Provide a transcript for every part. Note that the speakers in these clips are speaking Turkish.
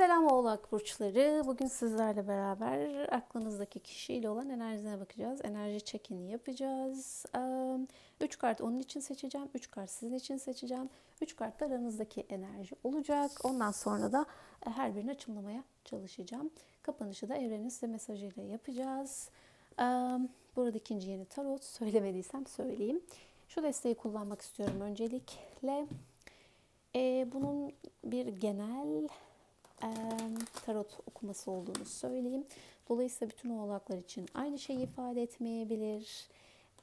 Selam Oğlak Burçları. Bugün sizlerle beraber aklınızdaki kişiyle olan enerjisine bakacağız. Enerji çekini yapacağız. 3 kart onun için seçeceğim. 3 kart sizin için seçeceğim. 3 kart da aranızdaki enerji olacak. Ondan sonra da e, her birini açımlamaya çalışacağım. Kapanışı da evrenin size mesajıyla yapacağız. Burada ikinci yeni tarot. Söylemediysem söyleyeyim. Şu desteği kullanmak istiyorum öncelikle. Ee, bunun bir genel tarot okuması olduğunu söyleyeyim. Dolayısıyla bütün oğlaklar için aynı şeyi ifade etmeyebilir.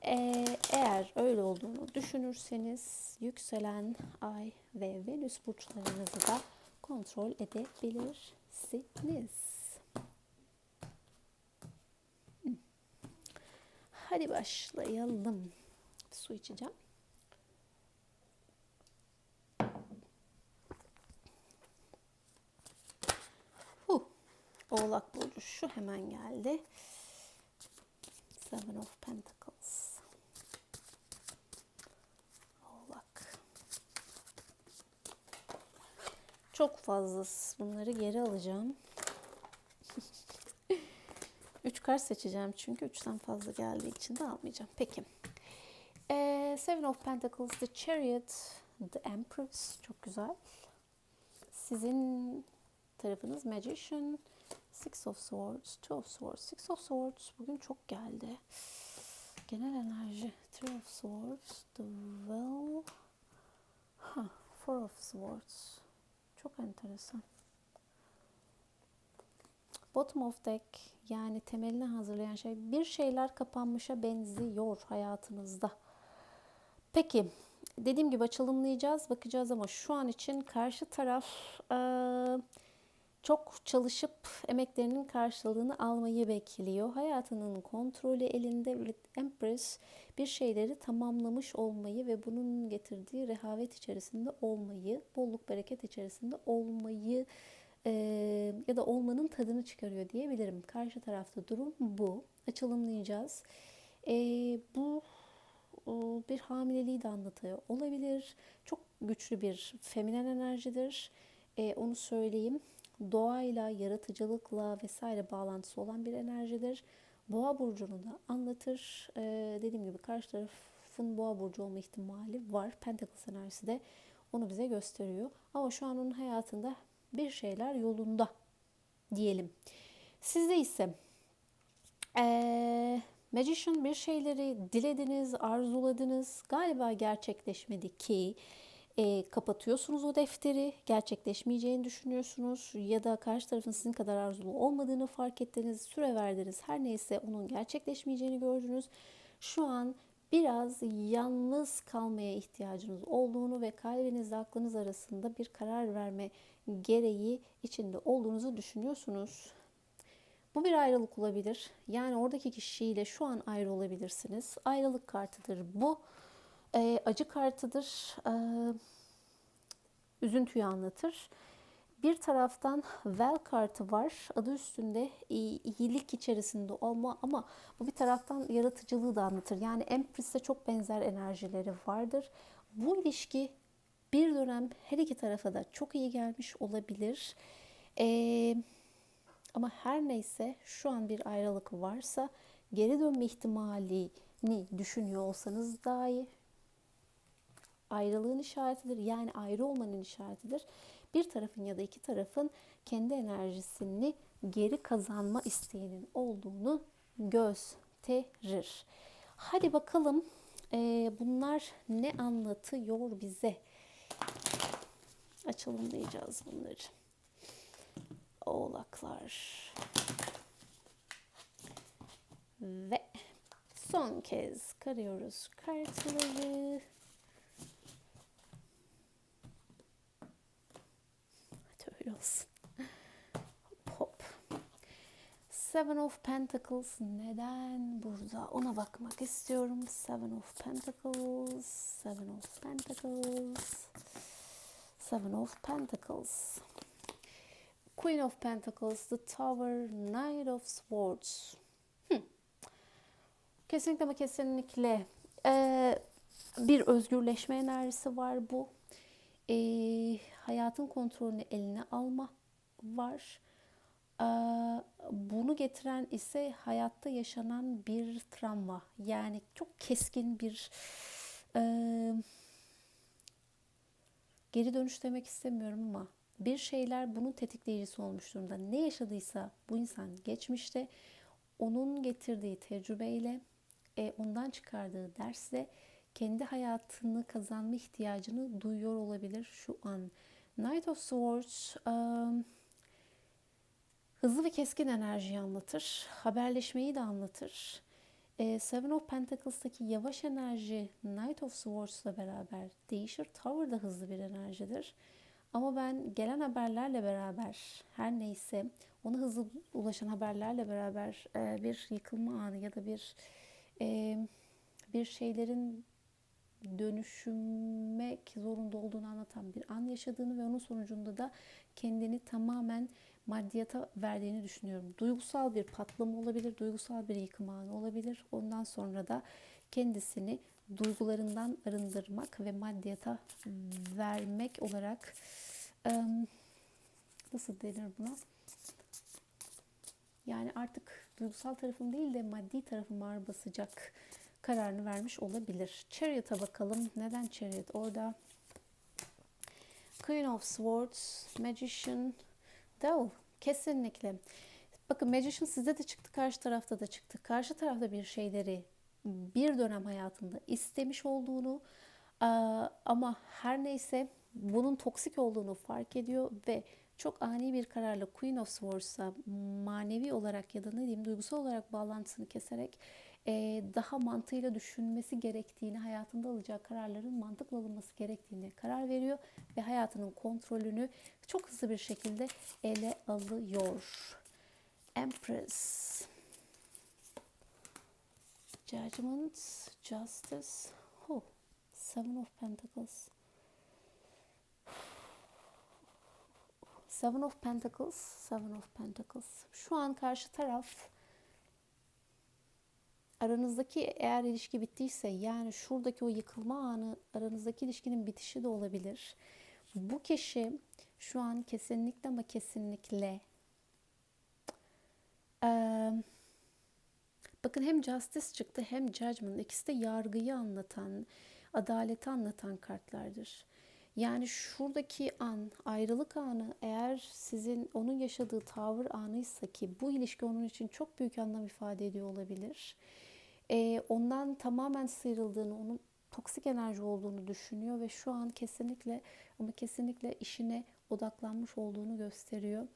Eğer öyle olduğunu düşünürseniz yükselen ay ve venüs burçlarınızı da kontrol edebilirsiniz. Hadi başlayalım. Su içeceğim. Oğlak Burcu şu hemen geldi. Seven of Pentacles. Oğlak. Çok fazla bunları geri alacağım. Üç kart seçeceğim çünkü üçten fazla geldiği için de almayacağım. Peki. Ee, Seven of Pentacles, The Chariot, The Empress. Çok güzel. Sizin tarafınız Magician, Six of Swords, Two of Swords. Six of Swords bugün çok geldi. Genel enerji. Three of Swords, The Well. Ha, Four of Swords. Çok enteresan. Bottom of deck yani temelini hazırlayan şey bir şeyler kapanmışa benziyor hayatınızda. Peki dediğim gibi açılımlayacağız bakacağız ama şu an için karşı taraf ee, çok çalışıp emeklerinin karşılığını almayı bekliyor. Hayatının kontrolü elinde ve Empress bir şeyleri tamamlamış olmayı ve bunun getirdiği rehavet içerisinde olmayı, bolluk bereket içerisinde olmayı e, ya da olmanın tadını çıkarıyor diyebilirim. Karşı tarafta durum bu. Açılımlayacağız. E, bu bir hamileliği de anlatıyor olabilir. Çok güçlü bir feminen enerjidir. E, onu söyleyeyim doğayla, yaratıcılıkla vesaire bağlantısı olan bir enerjidir. Boğa burcunu da anlatır. Ee, dediğim gibi karşı tarafın boğa burcu olma ihtimali var. Pentacles enerjisi de onu bize gösteriyor. Ama şu an onun hayatında bir şeyler yolunda diyelim. Sizde ise ee, Magician bir şeyleri dilediniz, arzuladınız. Galiba gerçekleşmedi ki e, kapatıyorsunuz o defteri, gerçekleşmeyeceğini düşünüyorsunuz ya da karşı tarafın sizin kadar arzulu olmadığını fark ettiniz, süre verdiniz, her neyse onun gerçekleşmeyeceğini gördünüz. Şu an biraz yalnız kalmaya ihtiyacınız olduğunu ve kalbinizle aklınız arasında bir karar verme gereği içinde olduğunuzu düşünüyorsunuz. Bu bir ayrılık olabilir. Yani oradaki kişiyle şu an ayrı olabilirsiniz. Ayrılık kartıdır bu e, acı kartıdır. E, üzüntüyü anlatır. Bir taraftan well kartı var. Adı üstünde iyilik içerisinde olma ama bu bir taraftan yaratıcılığı da anlatır. Yani Empress'e çok benzer enerjileri vardır. Bu ilişki bir dönem her iki tarafa da çok iyi gelmiş olabilir. Ee, ama her neyse şu an bir ayrılık varsa geri dönme ihtimalini düşünüyor olsanız dahi ayrılığın işaretidir. Yani ayrı olmanın işaretidir. Bir tarafın ya da iki tarafın kendi enerjisini geri kazanma isteğinin olduğunu gösterir. Hadi bakalım e, bunlar ne anlatıyor bize? Açalım diyeceğiz bunları. Oğlaklar. Ve son kez karıyoruz kartları. Hop hop. Seven of Pentacles neden burada? Ona bakmak istiyorum. Seven of Pentacles, Seven of Pentacles, Seven of Pentacles. Queen of Pentacles, The Tower, Knight of Swords. Hmm. Kesinlikle ama kesinlikle ee, bir özgürleşme enerjisi var bu. Ee, hayatın kontrolünü eline alma var. Ee, bunu getiren ise hayatta yaşanan bir travma. Yani çok keskin bir e, geri dönüş demek istemiyorum ama bir şeyler bunun tetikleyicisi olmuş durumda. Ne yaşadıysa bu insan geçmişte onun getirdiği tecrübeyle, e, ondan çıkardığı dersle kendi hayatını kazanma ihtiyacını duyuyor olabilir şu an. Knight of Swords um, hızlı ve keskin enerjiyi anlatır. Haberleşmeyi de anlatır. E, Seven of Pentacles'taki yavaş enerji Knight of Swords'la beraber değişir. Tower da hızlı bir enerjidir. Ama ben gelen haberlerle beraber her neyse ona hızlı ulaşan haberlerle beraber e, bir yıkılma anı ya da bir e, bir şeylerin dönüşmek zorunda olduğunu anlatan bir an yaşadığını ve onun sonucunda da kendini tamamen maddiyata verdiğini düşünüyorum. Duygusal bir patlama olabilir, duygusal bir yıkım anı olabilir. Ondan sonra da kendisini duygularından arındırmak ve maddiyata vermek olarak nasıl denir buna? Yani artık duygusal tarafım değil de maddi tarafım ağır basacak kararını vermiş olabilir. Chariot'a bakalım. Neden Chariot? Orada Queen of Swords, Magician, Dove. Kesinlikle. Bakın Magician sizde de çıktı, karşı tarafta da çıktı. Karşı tarafta bir şeyleri bir dönem hayatında istemiş olduğunu ama her neyse bunun toksik olduğunu fark ediyor ve çok ani bir kararla Queen of Swords'a manevi olarak ya da ne diyeyim duygusal olarak bağlantısını keserek daha mantığıyla düşünmesi gerektiğini, hayatında alacağı kararların mantıklı alınması gerektiğini karar veriyor ve hayatının kontrolünü çok hızlı bir şekilde ele alıyor. Empress Judgment, Justice, oh, Seven of Pentacles. Seven of Pentacles, Seven of Pentacles. Şu an karşı taraf aranızdaki eğer ilişki bittiyse yani şuradaki o yıkılma anı aranızdaki ilişkinin bitişi de olabilir. Bu kişi şu an kesinlikle ama kesinlikle ee, bakın hem justice çıktı hem judgment ikisi de yargıyı anlatan adaleti anlatan kartlardır. Yani şuradaki an, ayrılık anı eğer sizin onun yaşadığı tavır anıysa ki bu ilişki onun için çok büyük anlam ifade ediyor olabilir. Ee, ondan tamamen sıyrıldığını, onun toksik enerji olduğunu düşünüyor ve şu an kesinlikle ama kesinlikle işine odaklanmış olduğunu gösteriyor.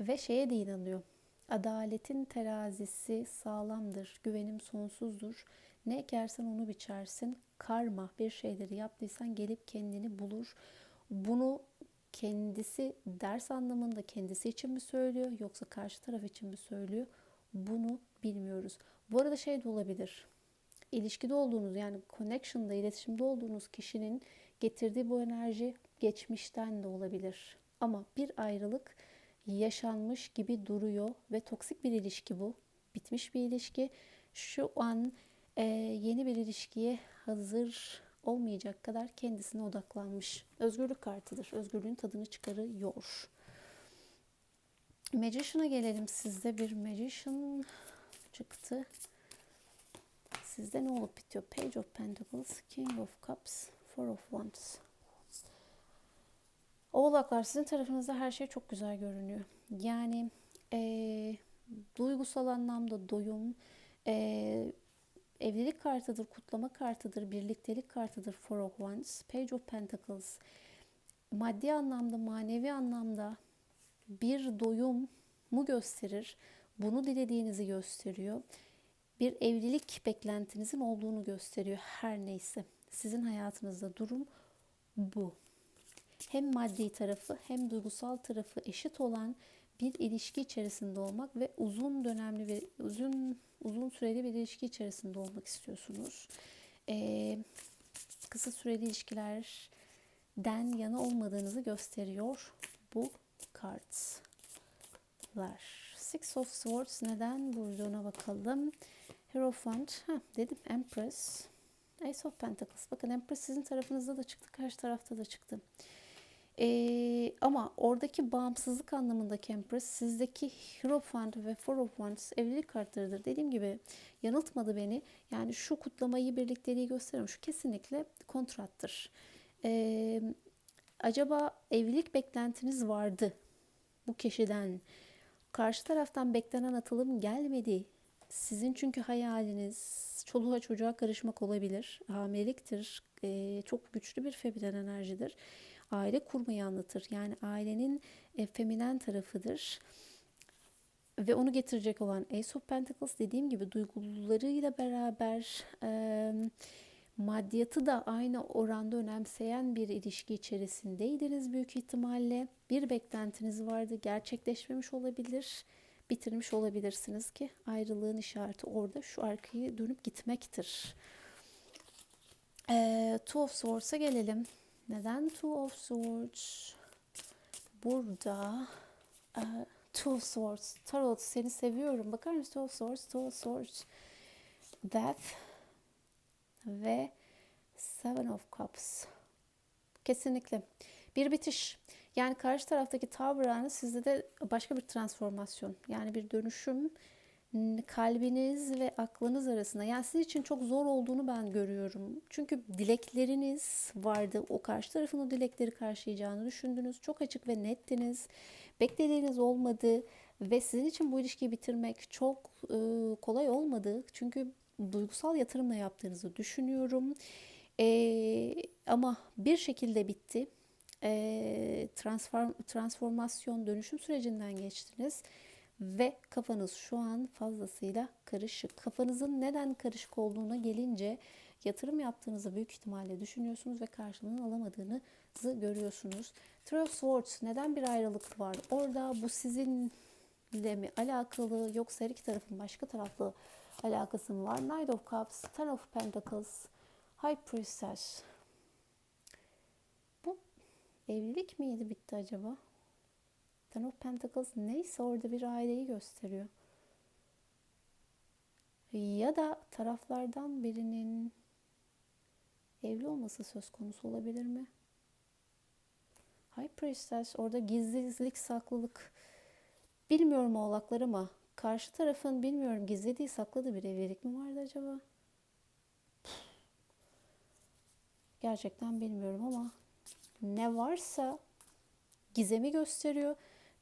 Ve şeye de inanıyor. Adaletin terazisi sağlamdır, güvenim sonsuzdur. Ne ekersen onu biçersin. Karma bir şeyleri yaptıysan gelip kendini bulur. Bunu kendisi ders anlamında kendisi için mi söylüyor yoksa karşı taraf için mi söylüyor? Bunu bilmiyoruz. Bu arada şey de olabilir. İlişkide olduğunuz yani connection'da, iletişimde olduğunuz kişinin getirdiği bu enerji geçmişten de olabilir. Ama bir ayrılık yaşanmış gibi duruyor ve toksik bir ilişki bu. Bitmiş bir ilişki. Şu an e, yeni bir ilişkiye hazır olmayacak kadar kendisine odaklanmış. Özgürlük kartıdır. Özgürlüğün tadını çıkarıyor. Magician'a gelelim. Sizde bir Magician çıktı. Sizde ne olup bitiyor? Page of Pentacles, King of Cups, Four of Wands. Oğlaklar sizin tarafınızda her şey çok güzel görünüyor. Yani e, duygusal anlamda doyum, e, evlilik kartıdır, kutlama kartıdır, birliktelik kartıdır Four of Wands, Page of Pentacles. Maddi anlamda, manevi anlamda bir doyum mu gösterir? Bunu dilediğinizi gösteriyor. Bir evlilik beklentinizin olduğunu gösteriyor her neyse. Sizin hayatınızda durum bu. Hem maddi tarafı hem duygusal tarafı eşit olan bir ilişki içerisinde olmak ve uzun dönemli bir uzun uzun süreli bir ilişki içerisinde olmak istiyorsunuz. Ee, kısa süreli ilişkilerden yana olmadığınızı gösteriyor bu kartlar. Six of Swords neden vurduğuna bakalım. Hierophant, ha dedim Empress. Ace of Pentacles. Bakın Empress sizin tarafınızda da çıktı, karşı tarafta da çıktı. Ee, ama oradaki bağımsızlık anlamındaki Empress sizdeki Hierophant ve Four of Wands evlilik kartlarıdır. Dediğim gibi yanıltmadı beni. Yani şu kutlamayı birlikteliği gösteriyorum. Şu kesinlikle kontrattır. Ee, acaba evlilik beklentiniz vardı bu kişiden. Karşı taraftan beklenen atılım gelmedi. Sizin çünkü hayaliniz çoluğa çocuğa karışmak olabilir. Hamileliktir. Ee, çok güçlü bir feminen enerjidir aile kurmayı anlatır. Yani ailenin e, feminen tarafıdır. Ve onu getirecek olan Ace of Pentacles dediğim gibi duygularıyla beraber e, maddiyatı da aynı oranda önemseyen bir ilişki içerisindeydiniz büyük ihtimalle. Bir beklentiniz vardı, gerçekleşmemiş olabilir, bitirmiş olabilirsiniz ki ayrılığın işareti orada şu arkayı dönüp gitmektir. E, Two of Swords'a gelelim. Neden Two of Swords? Burada uh, Two of Swords. Tarot seni seviyorum. Bakar mısın? Two of Swords, Two of Swords. Death ve Seven of Cups. Kesinlikle. Bir bitiş. Yani karşı taraftaki tavır sizde de başka bir transformasyon. Yani bir dönüşüm kalbiniz ve aklınız arasında yani sizin için çok zor olduğunu ben görüyorum. Çünkü dilekleriniz vardı. O karşı tarafın o dilekleri karşılayacağını düşündünüz. Çok açık ve nettiniz. Beklediğiniz olmadı ve sizin için bu ilişkiyi bitirmek çok e, kolay olmadı. Çünkü duygusal yatırımla yaptığınızı düşünüyorum. E, ama bir şekilde bitti. E, transform, transformasyon, dönüşüm sürecinden geçtiniz ve kafanız şu an fazlasıyla karışık. Kafanızın neden karışık olduğuna gelince yatırım yaptığınızı büyük ihtimalle düşünüyorsunuz ve karşılığını alamadığınızı görüyorsunuz. Three of Swords neden bir ayrılık var? Orada bu sizinle mi alakalı yoksa her iki tarafın başka taraflı alakası mı var? Knight of Cups, Ten of Pentacles, High Priestess. Bu evlilik miydi bitti acaba? Ten of Pentacles neyse orada bir aileyi gösteriyor. Ya da taraflardan birinin evli olması söz konusu olabilir mi? High Priestess orada gizlilik, saklılık bilmiyorum oğlaklar ama karşı tarafın bilmiyorum gizlediği sakladığı bir evlilik mi vardı acaba? Gerçekten bilmiyorum ama ne varsa gizemi gösteriyor.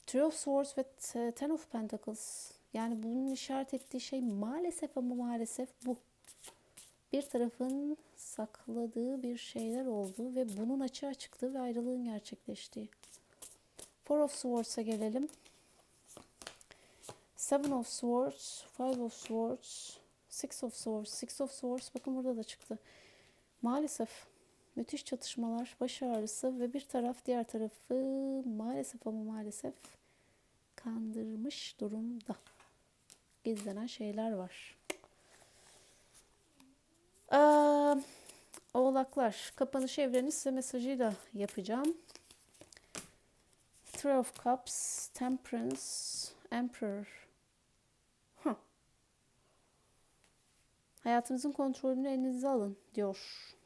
Three of Swords ve Ten of Pentacles. Yani bunun işaret ettiği şey maalesef ama maalesef bu. Bir tarafın sakladığı bir şeyler oldu ve bunun açığa çıktığı ve ayrılığın gerçekleştiği. Four of Swords'a gelelim. Seven of Swords, Five of Swords, Six of Swords. Six of Swords bakın burada da çıktı. Maalesef müthiş çatışmalar, baş ağrısı ve bir taraf diğer tarafı maalesef ama maalesef kandırmış durumda. Gizlenen şeyler var. Ee, oğlaklar. Kapanış evreni size mesajıyla yapacağım. Three of Cups, Temperance, Emperor. Huh. Hayatınızın kontrolünü elinize alın diyor.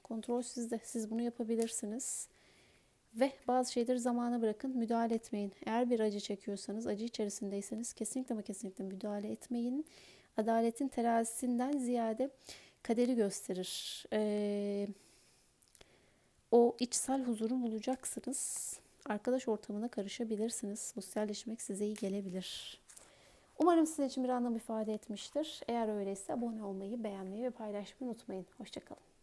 Kontrol sizde. Siz bunu yapabilirsiniz. Ve bazı şeyleri zamana bırakın, müdahale etmeyin. Eğer bir acı çekiyorsanız, acı içerisindeyseniz kesinlikle ama kesinlikle müdahale etmeyin. Adaletin terazisinden ziyade kaderi gösterir. Ee, o içsel huzuru bulacaksınız. Arkadaş ortamına karışabilirsiniz. Sosyalleşmek size iyi gelebilir. Umarım sizin için bir anlam ifade etmiştir. Eğer öyleyse abone olmayı, beğenmeyi ve paylaşmayı unutmayın. Hoşçakalın.